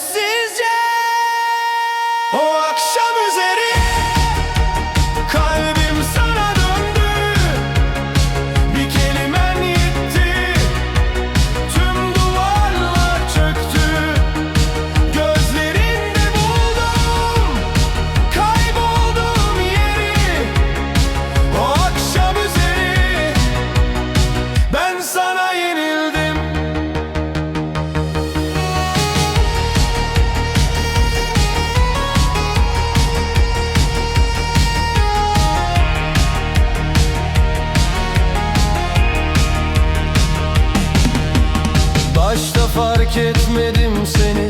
see terk etmedim seni.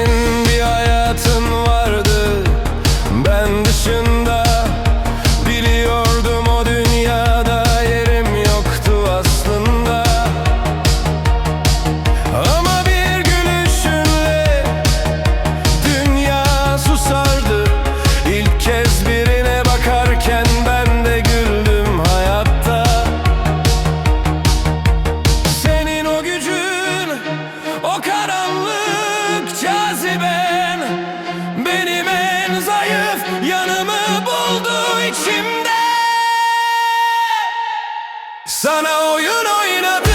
さなお湯の稲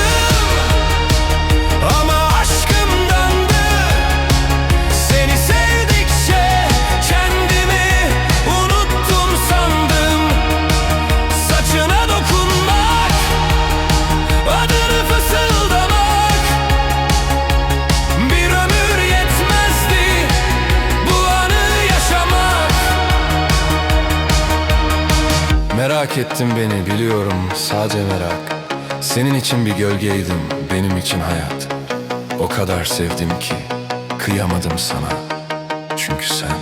merak ettin beni biliyorum. Sadece merak. Senin için bir gölgeydim benim için hayat. O kadar sevdim ki kıyamadım sana. Çünkü sen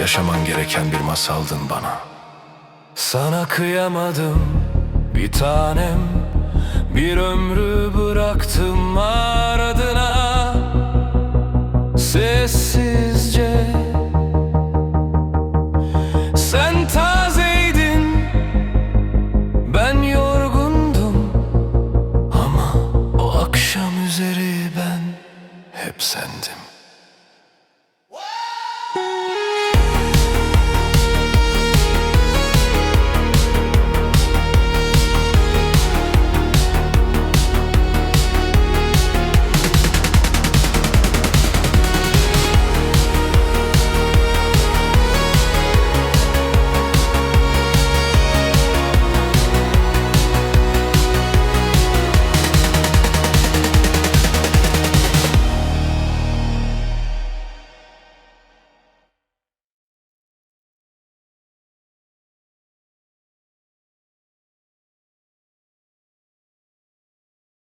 yaşaman gereken bir masaldın bana. Sana kıyamadım bir tanem. Bir ömrü bıraktım.